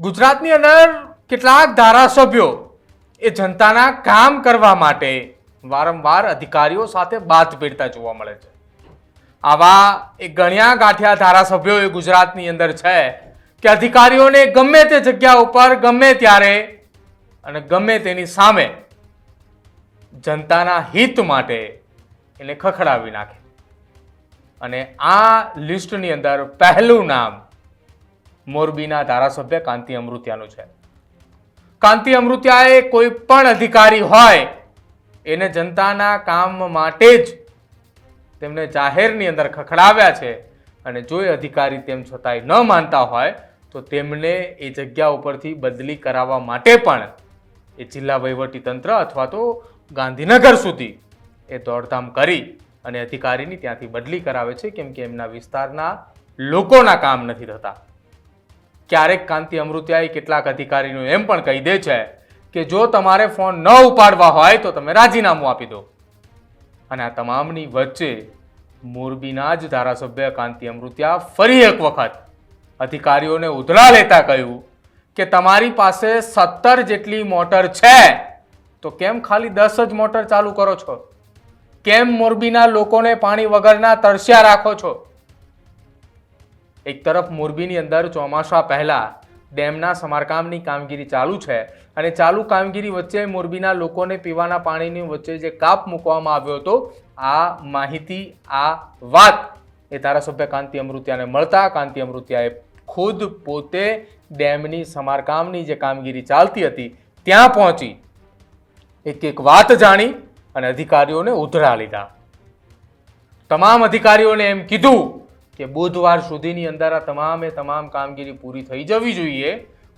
ગુજરાતની અંદર કેટલાક ધારાસભ્યો એ જનતાના કામ કરવા માટે વારંવાર અધિકારીઓ સાથે બાત પીડતા જોવા મળે છે. આવા એ ગણ્યા ગાંઠ્યા ધારાસભ્યો એ ગુજરાતની અંદર છે કે અધિકારીઓને ગમે તે જગ્યા ઉપર ગમે ત્યારે અને ગમે તેની સામે જનતાના હિત માટે એને ખખડાવી નાખે. અને આ લિસ્ટની અંદર પહેલું નામ મોરબીના ધારાસભ્ય કાંતિ અમૃત્યાનું છે. કાંતિ અમૃત્યાએ કોઈ પણ અધિકારી હોય, એને જનતાના કામ માટે જ તેમને જાહેરની અંદર ખખડાવ્યા છે અને જો એ અધિકારી તેમ છતાંય ન માનતા હોય, તો તેમને એ જગ્યા ઉપરથી બદલી કરાવવા માટે પણ એ જિલ્લા તંત્ર અથવા તો ગાંધીનગર સુધી એ દોડધામ કરી અને અધિકારીની ત્યાંથી બદલી કરાવે છે, કેમ કે એમના વિસ્તારના લોકોના કામ નથી થતા. ક્યારેક કાંતિ અમૃત્યાએ કેટલાક અધિકારીનું એમ પણ કહી દે છે કે જો તમારે ફોન ન ઉપાડવા હોય તો તમે રાજીનામું આપી દો. અને આ તમામની વચ્ચે મોરબીના જ ધારાસભ્ય કાંતિ અમૃત્યા ફરી એક વખત અધિકારીઓને ઉધડા લેતા કહ્યું કે તમારી પાસે સત્તર જેટલી મોટર છે, તો કેમ ખાલી દસ જ મોટર ચાલુ કરો છો? કેમ મોરબીના લોકોને પાણી વગરના તરસ્યા રાખો છો? એક તરફ મોરબીની અંદર ચોમાસા પહેલાં ડેમના સમારકામની કામગીરી ચાલુ છે અને ચાલુ કામગીરી વચ્ચે મોરબીના લોકોને પીવાના પાણીની વચ્ચે જે કાપ મૂકવામાં આવ્યો હતો, આ માહિતી, આ વાત એ ધારાસભ્ય કાંતિ અમૃત્યાને મળતા કાંતિ અમૃત્યાએ ખુદ પોતે ડેમની સમારકામની જે કામગીરી ચાલતી હતી ત્યાં પહોંચી એક એક વાત જાણી અને અધિકારીઓને ઉધરા લીધા. તમામ અધિકારીઓને એમ કીધું કે બુધવાર સુધીની અંદર આ તમામે તમામ કામગીરી પૂરી થઈ જવી જોઈએ.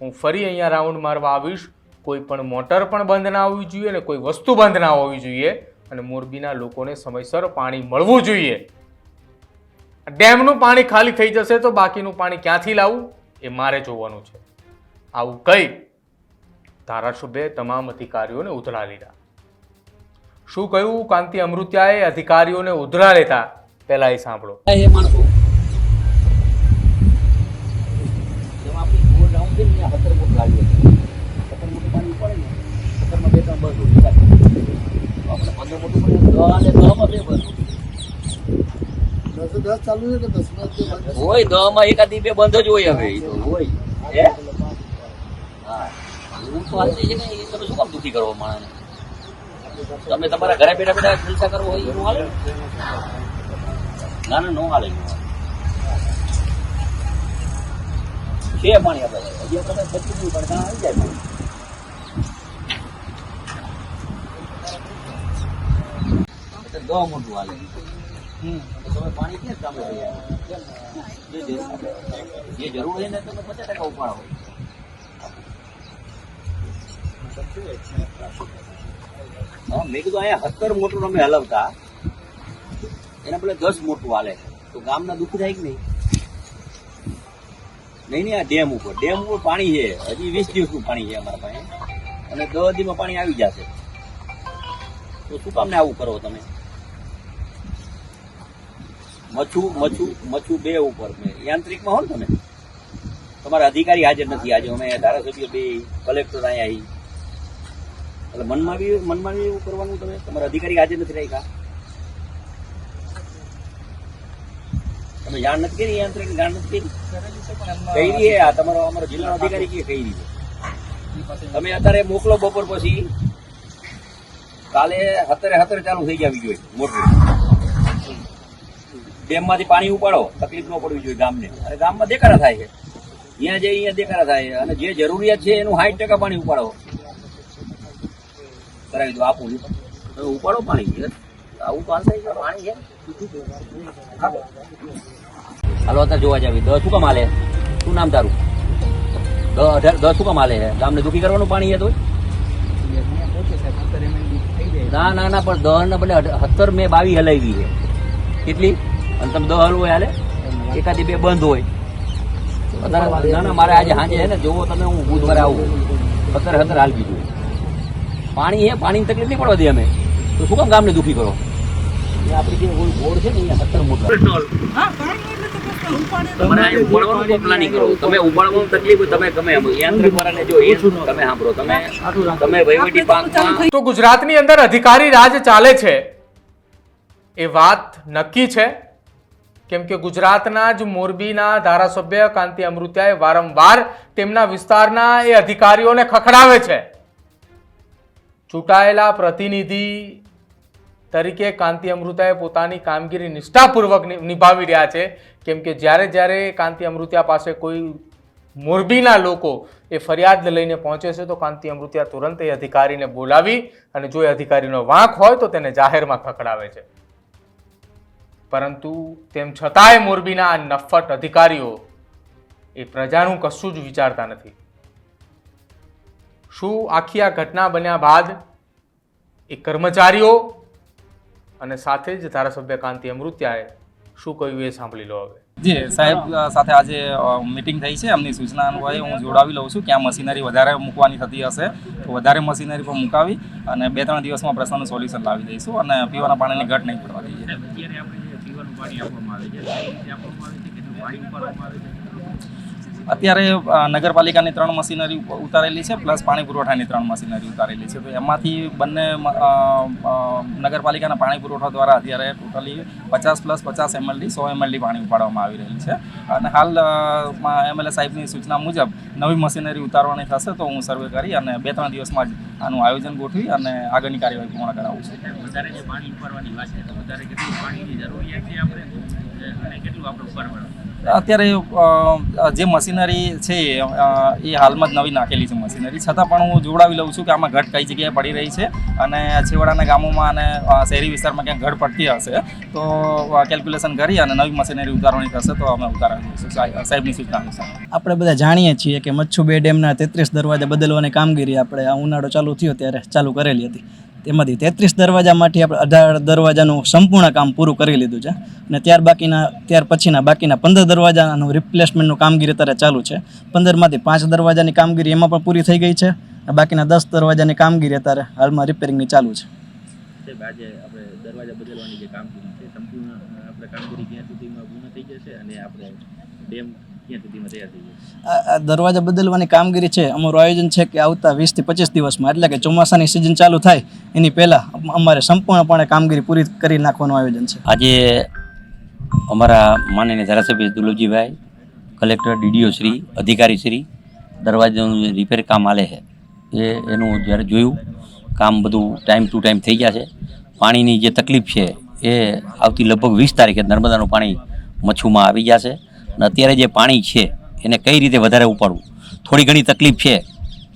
હું ફરી અહીંયા રાઉન્ડ મારવા આવીશ. કોઈ પણ મોટર પણ બંધ ના હોવી જોઈએ અને કોઈ વસ્તુ બંધ ના હોવી જોઈએ. અને મોરબીના લોકોને સમયસર પાણી મળવું જોઈએ. ડેમનું પાણી ખાલી થઈ જશે તો બાકીનું પાણી ક્યાંથી લાવવું એ મારે જોવાનું છે. આવું કઈ ધારાસભ્યએ તમામ અધિકારીઓને ઉધડા લીધા. શું કહ્યું? કાંતિ અમૃત્યાએ અધિકારીઓને ઉધડા લેતા? પહેલા એ સાંભળો એ માણસો જેમાં આપણી ગોળ રાઉન્ડ છે ને ત્યાં સત્તર ફૂટ ગાડી હતી સત્તર મોટું પાણી પડે ને સત્તરમાં આપણે પંદર મોટું બે બસ દસ ચાલુ છે કે? હોય દસમાં એકાદી બે બંધ જ હોય હવે હે? એવું તો હાલતી છે ને એ તમે શું કામ દુઃખી કરો માણસને તમે તમારા ઘરે બેઠા બેઠા જલસા કરવો હોય હાલે? ના ના, નો હાલે છે પાણી આપણે. હજી આપણે બચ્ચું પડતા આવી જાય પાણી એટલે દવા મોટું હાલે. તમે પાણી ક્યાં કામે જે જરૂર- હોય ને તમે પચાસ ટકા ઉપાડો. મેં કીધું અહીંયા સત્તર મોટું અમે હલાવતા. એના પેલા દસ મોટું હાલે. તો ગામના દુઃખ થાય કે નહીં? નહીં નહીં આ ડેમ ઉપર. ડેમ ઉપર પાણી છે. હજી વીસ દિવસનું પાણી છે અમારા પાસે. અને દસ દીમાં પાણી આવી જશે. તો શું કામ ને આવું કરો તમે? મચ્છુ મચ્છુ મચ્છુ બે ઉપર મેં. યાંત્રિકમાં હો તમે? તમારા અધિકારી હાજર નથી આજે. અમે ધારાસભ્ય બે, કલેક્ટર અહીંયા એટલે મનમાં બી મનમાં બી એવું કરવાનું તમે? તમારા અધિકારી હાજર નથી રાખ્યા? તમે જાણ નથી કરી યાંત્રિક જાણ નથી કરી? કઈ રહી આ તમારો, અમારો જિલ્લાનો અધિકારી કે કઈ રીતે તમે અત્યારે મોકલો બપોર પછી. કાલે હતરે હતરે ચાલુ થઈ જવી જોઈએ મોટર ડેમમાંથી પાણી ઉપાડો, તકલીફ ન પડવી જોઈએ ગામને. અને ગામમાં દેખાડા થાય છે. અહીંયા જે અહીંયા દેખાડા થાય અને જે જરૂરિયાત છે એનું સાઠ ટકા પાણી ઉપાડો. કરાવી દો, આપું તમે ઉપાડો પાણી. આવું હાલ પાણી છે. હાલો, અત્યારે જોવા જાવી. દસ શું કામ હાલે? શું નામ તારું? અઢાર દસ શું કામ હાલે? છે ગામને દુઃખી કરવાનું પાણી છે તો ના ના ના, પણ દસ ને બદલે સત્તર મેં બાવી હલાવી છે. કેટલી? અને તમે દહલ હોય હાલે એકાદી બે બંધ હોય. અત્યારે ના ના મારે આજે સાંજે છે ને જોવો તમે હું બુધવારે આવું. અત્યારે સત્તર હાલ બીજું. પાણી હે પાણીની તકલીફ નહીં પડવા દે અમે. તો શું કામ ગામને દુઃખી કરો? આપણી જે ગોળ છે ને અહીંયા સત્તર મોટા હા પાણી એટલે તો બસ તમારે ઉપાડવાનું પ્લાનિંગ કરો. તમે તકલીફ તમે ગમે યાંત્રિક વાળાને જો એ તમે સાંભળો. તમે તમે વહીવટી પાંખમાં તો ગુજરાતની અંદર અધિકારી રાજ ચાલે છે. એ વાત નક્કી છે. કેમ કે ગુજરાતના જ મોરબીના ધારાસભ્ય કાંતિ અમૃત્યાએ વારંવાર તેમના વિસ્તારના એ અધિકારીઓને ખખડાવે છે. ચૂંટાયેલા પ્રતિનિધિ તરીકે કાંતિ અમૃતાએ પોતાની કામગીરી નિષ્ઠાપૂર્વક નિભાવી રહ્યા છે. કેમ કે જ્યારે જ્યારે કાંતિ અમૃત્યા પાસે કોઈ મોરબીના લોકો એ ફરિયાદ લઈને પહોંચે છે, તો કાંતિ અમૃત્યા તુરંત એ અધિકારીને બોલાવી અને જો એ અધિકારીનો વાંક હોય તો તેને જાહેરમાં ખખડાવે છે. પરંતુ તેમ છતાંય મોરબીના આ નફ્ફટ અધિકારીઓ એ પ્રજાનું કશું જ વિચારતા નથી. શું આખી આ ઘટના બન્યા બાદ એ કર્મચારીઓ અને સાથે જ ધારાસભ્ય કાંતિ અમૃત્યાએ શું કહ્યું એ સાંભળી લો હવે. જી, સાહેબ, સાથે આજે મિટિંગ થઈ છે. એમની સૂચના અનુભવે હું જોડાવી લઉં છું ક્યાં મશીનરી વધારે મૂકવાની થતી હશે તો વધારે મશીનરી પર મુકાવી અને બે ત્રણ દિવસમાં પ્રશ્નનું સોલ્યુશન લાવી દઈશું અને પીવાના પાણીની ઘટ નહીં પડવા દઈએ અત્યારે આપણે જે પીવાનું પાણી આપવામાં આવે છે. આપવામાં આવે છે કેટલું પાણી ઉપાડવામાં આવે છે? અત્યારે નગરપાલિકાની ત્રણ મશીનરી ઉતારેલી છે, પ્લસ પાણી પુરવઠાની ત્રણ મશીનરી ઉતારેલી છે. તો એમાંથી બંને નગરપાલિકાના પાણી પુરવઠા દ્વારા અત્યારે ટોટલી પચાસ પ્લસ પચાસ એમએલડી સો એમએલડી પાણી ઉપાડવામાં આવી રહેલ છે. અને હાલ એમએલએ સાહેબની સૂચના મુજબ નવી મશીનરી ઉતારવાની થશે, તો હું સર્વે કરી અને બે ત્રણ દિવસમાં જ આનું આયોજન ગોઠવી અને આગળની કાર્યવાહી પૂર્ણ કરાવું છું. વધારે જે પાણી ઉપાડવાની વાત છે વધારે કેટલું પાણીની જરૂરિયાત છે આપણે? અને કેટલું આપણે ઉપાડવાનું? અત્યારે જે મશીનરી છે એ હાલમાં જ નવી નાખેલી છે મશીનરી. છતાં પણ હું જોડાવી લઉં છું કે આમાં ઘટ કઈ જગ્યાએ પડી રહી છે અને છેવાડાના ગામોમાં અને શહેરી વિસ્તારમાં ક્યાંક ઘટ પડતી હશે, તો કેલ્ક્યુલેશન કરી અને નવી મશીનરી ઉતારવાની થશે તો અમે ઉતારવાની સાહેબની સૂચના અનુસાર. આપણે બધા જાણીએ છીએ કે મચ્છુ બે ડેમના તેત્રીસ દરવાજા બદલવાની કામગીરી આપણે આ ઉનાળો ચાલુ થયો ત્યારે ચાલુ કરેલી હતી. તેમાંથી તેત્રીસ દરવાજામાંથી આપણે અઢાર દરવાજાનું સંપૂર્ણ કામ પૂરું કરી લીધું છે. અને ત્યાર બાકીના, ત્યાર પછીના બાકીના પંદર દરવાજાનું રિપ્લેસમેન્ટનું કામગીરી અત્યારે ચાલુ છે. પંદરમાંથી પાંચ દરવાજાની કામગીરી એમાં પણ પૂરી થઈ ગઈ છે. અને બાકીના દસ દરવાજાની કામગીરી અત્યારે હાલમાં રિપેરિંગની ચાલુ છે. દરવાજા બદલવાની જે કામગીરી છે, સંપૂર્ણ આપણે કામગીરી ક્યાં સુધીમાં પૂર્ણ થઈ જશે અને આપણે ડેમ ક્યાં સુધીમાં તૈયાર થઈ જશે આ આ દરવાજા બદલવાની કામગીરી છે. અમારું આયોજન છે કે આવતા વીસથી પચીસ દિવસમાં એટલે કે ચોમાસાની સિઝન ચાલુ થાય એની પહેલાં અમારે સંપૂર્ણપણે કામગીરી પૂરી કરી નાખવાનું આયોજન છે. આજે અમારા માનનીય ધારાસભ્ય દુલભજીભાઈ કલેક્ટર ડીડીઓ શ્રી અધિકારી શ્રી દરવાજાનું રિપેર કામ આલે છે એ એનું જ્યારે જોયું કામ બધું ટાઈમ ટુ ટાઈમ થઈ ગયા છે. પાણીની જે તકલીફ છે એ આવતી લગભગ વીસ તારીખે નર્મદાનું પાણી મચ્છુમાં આવી જશે અને અત્યારે જે પાણી છે, એને કઈ રીતે વધારે ઉપાડવું? થોડી ઘણી તકલીફ છે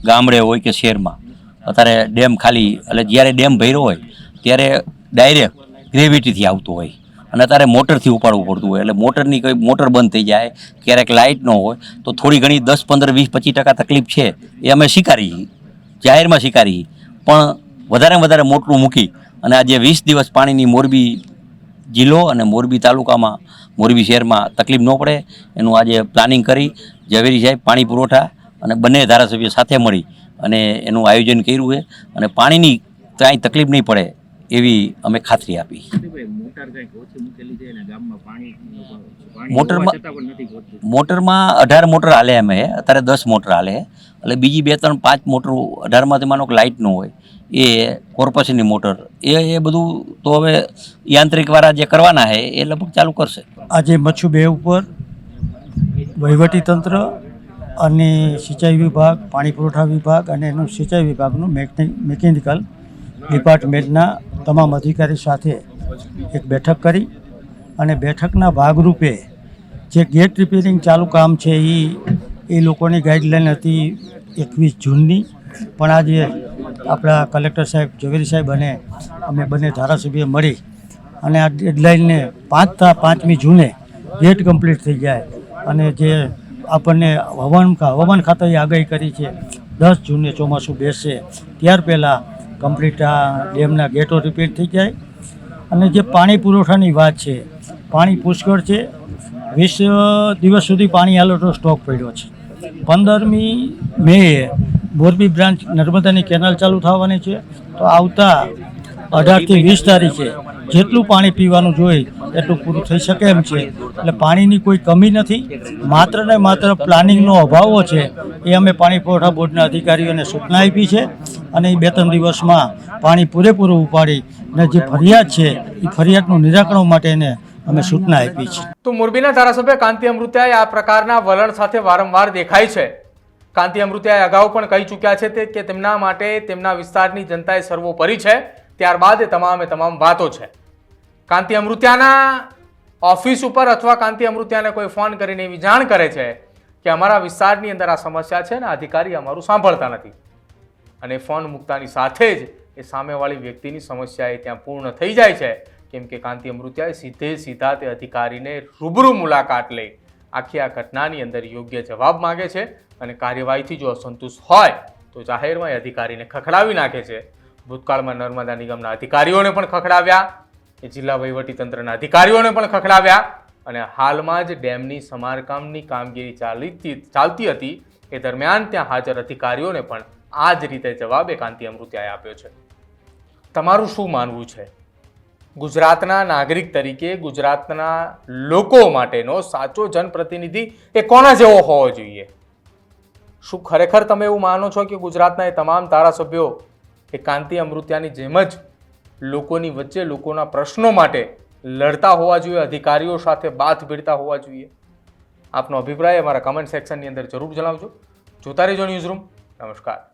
ગામડે હોય કે શહેરમાં. અત્યારે ડેમ ખાલી, એટલે જ્યારે ડેમ ભર્યો હોય, ત્યારે ડાયરેક્ટ ગ્રેવિટીથી આવતું હોય. અને અત્યારે મોટરથી ઉપાડવું પડતું હોય, એટલે મોટરની કોઈ મોટર બંધ થઈ જાય, ક્યારેક લાઇટ ન હોય, તો થોડી ઘણી દસ પંદર વીસ પચીસ ટકા તકલીફ છે, એ અમે સ્વીકારી જાહેરમાં સ્વીકારી પણ વધારે વધારે મોટરું મૂકી અને આજે વીસ દિવસ પાણીની મોરબી જિલ્લો અને મોરબી તાલુકામાં, મોરબી શહેરમાં તકલીફ ન પડે. એનું આજે પ્લાનિંગ કરી ઝવેરી સાહેબ પાણી પુરવઠા અને બંને ધારાસભ્યો સાથે મળી અને એનું આયોજન કર્યું છે. અને પાણીની કાંઈ તકલીફ નહીં પડે એવી અમે ખાતરી આપી. મોટરમાં મોટરમાં અઢાર મોટર હાલે અમે, અત્યારે દસ મોટર હાલે. એટલે બીજી બે ત્રણ પાંચ મોટર અઢારમાંથી માનો કે લાઇટ ન હોય, એ કોર્પોરેશનની મોટર, એ એ બધું તો હવે યાંત્રિકવાળા જે કરવાના છે, એ લગભગ ચાલુ કરશે. આજે મચ્છુ બે ઉપર વહીવટીતંત્ર અને સિંચાઈ વિભાગ, પાણી પુરવઠા વિભાગ અને એનું સિંચાઈ વિભાગનું મિકેનિકલ ડિપાર્ટમેન્ટના તમામ અધિકારી સાથે એક બેઠક કરી અને બેઠકના ભાગરૂપે જે ગેટ રિપેરિંગ ચાલુ કામ છે એ એ લોકોની ગાઈડલાઈન હતી એકવીસ જૂનની. પણ આજે આપણા કલેક્ટર સાહેબ ઝવેરી સાહેબ અને અમે બંને ધારાસભ્ય મળી અને આ ડેડલાઇનને પાંચતા પાંચમી જૂને ગેટ કમ્પ્લીટ થઈ જાય અને જે આપણને હવામાન હવામાન ખાતાએ આગાહી કરી છે, દસ જૂને ચોમાસું બેસશે ત્યાર પહેલાં કમ્પ્લીટ આ ડેમના ગેટો રિપેર થઈ જાય. અને જે પાણી પુરવઠાની વાત છે, પાણી પુષ્કળ છે. વીસ દિવસ સુધી પાણી આલોટો સ્ટોક પડ્યો છે. પંદરમી મે મોરબી બ્રાન્ચ નર્મદાની કેનાલ ચાલુ થવાની છે. તો આવતા અઢારથી વીસ તારીખે જેટલું પાણી પીવાનું જોઈએ એટલું પૂરું થઈ શકે એમ છે. એટલે પાણીની કોઈ કમી નથી. માત્ર ને માત્ર પ્લાનિંગનો અભાવો છે એ અમે પાણી પુરવઠા બોર્ડના અધિકારીઓને સૂચના આપી છે અને એ બે ત્રણ દિવસમાં પાણી પૂરેપૂરું ઉપાડી અને જે ફરિયાદ છે, એ ફરિયાદનું નિરાકરણ માટેને અમે સૂચના આપી છે. તો મોરબીના ધારાસભ્ય કાંતિ અમૃત્યાએ આ પ્રકારના વલણ સાથે વારંવાર દેખાય છે. કાંતિ અમૃત્યાએ અગાઉ પણ કહી ચૂક્યા છે કે તેમના માટે તેમના વિસ્તારની જનતાએ સર્વોપરી છે. ત્યારબાદ તમામે તમામ વાતો છે. કાંતિ અમૃત્યાના ઓફિસ ઉપર અથવા કાંતિ અમૃત્યાને કોઈ ફોન કરીને એવી જાણ કરે છે કે અમારા વિસ્તારની અંદર આ સમસ્યા છે ને અધિકારી અમારું સાંભળતા નથી. અને ફોન મૂકતાની સાથે જ એ સામેવાળી વ્યક્તિની સમસ્યા એ ત્યાં પૂર્ણ થઈ જાય છે. કેમ કે કાંતિ અમૃત્યાએ સીધે સીધા તે અધિકારીને રૂબરૂ મુલાકાત લઈ. આખી આ ઘટનાની અંદર યોગ્ય જવાબ માગે છે અને કાર્યવાહીથી જો અસંતુષ્ટ હોય, તો જાહેરમાં એ અધિકારીને ખખડાવી નાખે છે. ભૂતકાળમાં નર્મદા નિગમના અધિકારીઓને પણ ખખડાવ્યા, એ જિલ્લા વહીવટીતંત્રના અધિકારીઓને પણ ખખડાવ્યા અને હાલમાં જ ડેમની સમારકામની કામગીરી ચાલી ચાલતી હતી. એ દરમિયાન ત્યાં હાજર અધિકારીઓને પણ આ જ રીતે જવાબ એ કાંતિ અમૃત્યાએ આપ્યો છે. તમારું શું માનવું છે? ગુજરાતના નાગરિક તરીકે, ગુજરાતના લોકો માટેનો સાચો જનપ્રતિનિધિ એ કોના જેવો હોવો જોઈએ? શું ખરેખર તમે એવું માનો છો કે ગુજરાતના એ તમામ ધારાસભ્યો એ કાંતિ અમૃત્યાની જેમ જ લોકોની વચ્ચે લોકોના પ્રશ્નો માટે લડતા હોવા જોઈએ, અધિકારીઓ સાથે બાથ ભીડતા હોવા જોઈએ? આપનો અભિપ્રાય અમારા કમેન્ટ સેક્શનની અંદર જરૂર જણાવજો. જોતા રહેજો ન્યૂઝરૂમ નમસ્કાર.